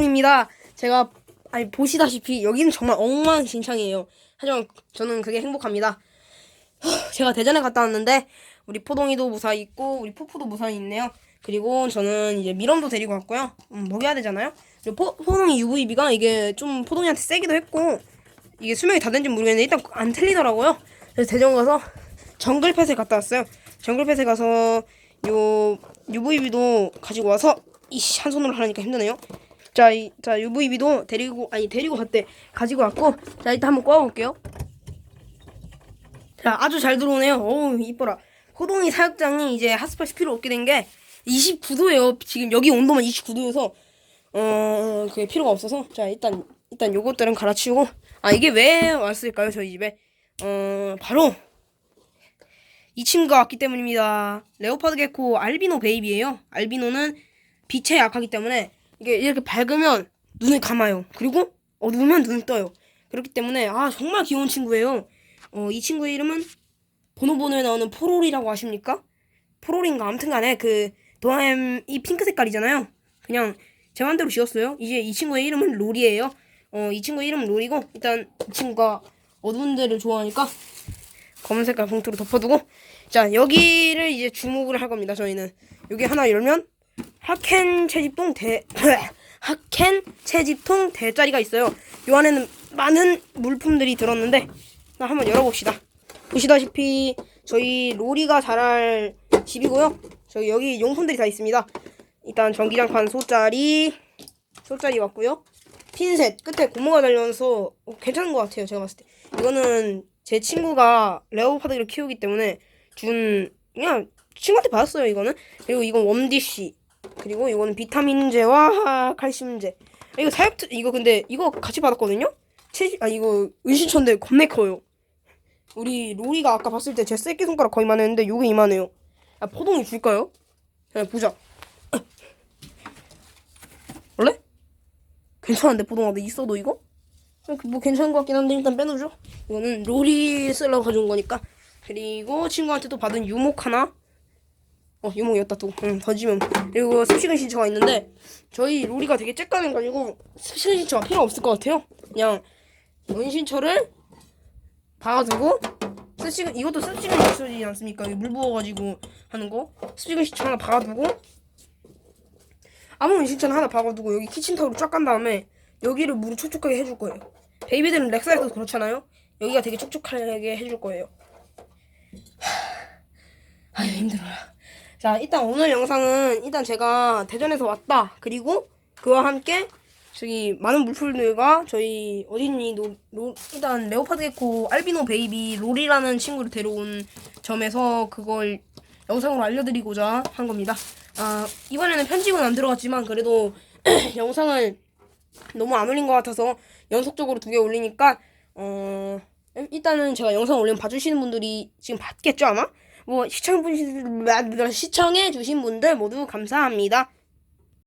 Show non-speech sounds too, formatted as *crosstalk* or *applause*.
입니다. 제가 아니 보시다시피 여기는 정말 엉망진창이에요. 하지만 저는 그게 행복합니다. 후, 제가 대전에 갔다 왔는데 우리 포동이도 무사히 있고 우리 푸푸도 무사히 있네요. 그리고 저는 이제 미럼도 데리고 왔고요. 음, 먹여야 되잖아요. 그리고 포, 포동이 UVB가 이게 좀 포동이한테 세기도 했고 이게 수명이 다 된지 모르겠는데 일단 안 틀리더라고요. 그래서 대전 가서 정글펫을 갔다 왔어요. 정글펫에 가서 요 UVB도 가지고 와서 이씨 한 손으로 하려니까 힘드네요. 자, 이, 자 UVB도 데리고 아니 데리고 갔대 가지고 왔고 자 일단 한번 꺼볼게요. 자 아주 잘 들어오네요. 어우 이뻐라. 호동이 사육장이 이제 핫스팟 스피를 얻게 된 게 29도예요. 지금 여기 온도만 29도여서 어 그게 필요가 없어서 자 일단 일단 요것들은 갈아치우고 아 이게 왜 왔을까요 저희 집에 어 바로 이 친구가 왔기 때문입니다. 레오파드 개코 알비노 베이비예요. 알비노는 빛에 약하기 때문에 이게 이렇게 밝으면 눈을 감아요. 그리고 어두우면 눈을 떠요. 그렇기 때문에 아 정말 귀여운 친구예요. 어, 이 친구의 이름은 보노보노에 나오는 포롤이라고 아십니까? 포롤인가 아무튼간에 그 도아엠 이 핑크 색깔이잖아요. 그냥 제 맘대로 지었어요. 이제 이 친구의 이름은 롤이에요. 어, 이 친구의 이름은 롤이고 일단 이 친구가 어두운 데를 좋아하니까 검은 색깔 봉투로 덮어두고 자 여기를 이제 주목을 할 겁니다. 저희는 여기 하나 열면 하켄 채집통 대 *laughs* 하켄 채집통 대짜리가 있어요. 요 안에는 많은 물품들이 들었는데 자, 한번 열어봅시다. 보시다시피 저희 로리가 자랄 집이고요. 저희 여기 용품들이 다 있습니다. 일단 전기장판 소짜리 소짜리 왔고요. 핀셋 끝에 고무가 달려서 어, 괜찮은 것 같아요. 제가 봤을 때 이거는 제 친구가 레오파드를 키우기 때문에 준 그냥 친구한테 받았어요. 이거는 그리고 이건 웜디쉬 그리고 이거는 비타민제와 칼슘제 이거 사육 이거 근데 이거 같이 받았거든요. 체, 아 이거 은신처인데 겁내 커요. 우리 로리가 아까 봤을 때 제 새끼 손가락 거의 만했는데 요게 이만해요. 야 포동이 줄까요? 야 보자. 원래? 괜찮은데 포동아 너 있어도 이거? 어, 뭐 괜찮은 것 같긴 한데 일단 빼놓죠. 이거는 로리 쓰려고 가져온 거니까. 그리고 친구한테 또 받은 유목 하나. 어 유목이었다 또. 응 던지면. 그리고 습식은 신청가 있는데 저희 로리가 되게 아니고 습식은 신청가 필요 없을 것 같아요. 그냥 은신처를 박아두고 습식은 이것도 습식은 신청이지 않습니까? 물 부어가지고 하는 거. 습식은 신청 하나 박아두고 아무 은신처는 하나 박아두고 여기 키친타올을 쫙깐 다음에 여기를 물을 촉촉하게 해줄 거예요. 베이비들은 렉사이도 그렇잖아요. 여기가 되게 촉촉하게 해줄 거예요. 하, 아유 힘들어요. 자 일단 오늘 영상은 일단 제가 대전에서 왔다. 그리고 그와 함께 저기 많은 물품들과 저희 어딨니 노, 로, 일단 레오파드 개코 알비노 베이비 롤이라는 친구를 데려온 점에서 그걸 영상으로 알려드리고자 한 겁니다. 아 이번에는 편집은 안 들어갔지만 그래도 *clears throat* 영상을 너무 안 올린 것 같아서 연속적으로 두 개 올리니까 어 일단은 제가 영상 올리면 봐주시는 분들이 지금 봤겠죠 아마 뭐 주신 시청해 주신 분들 모두 감사합니다.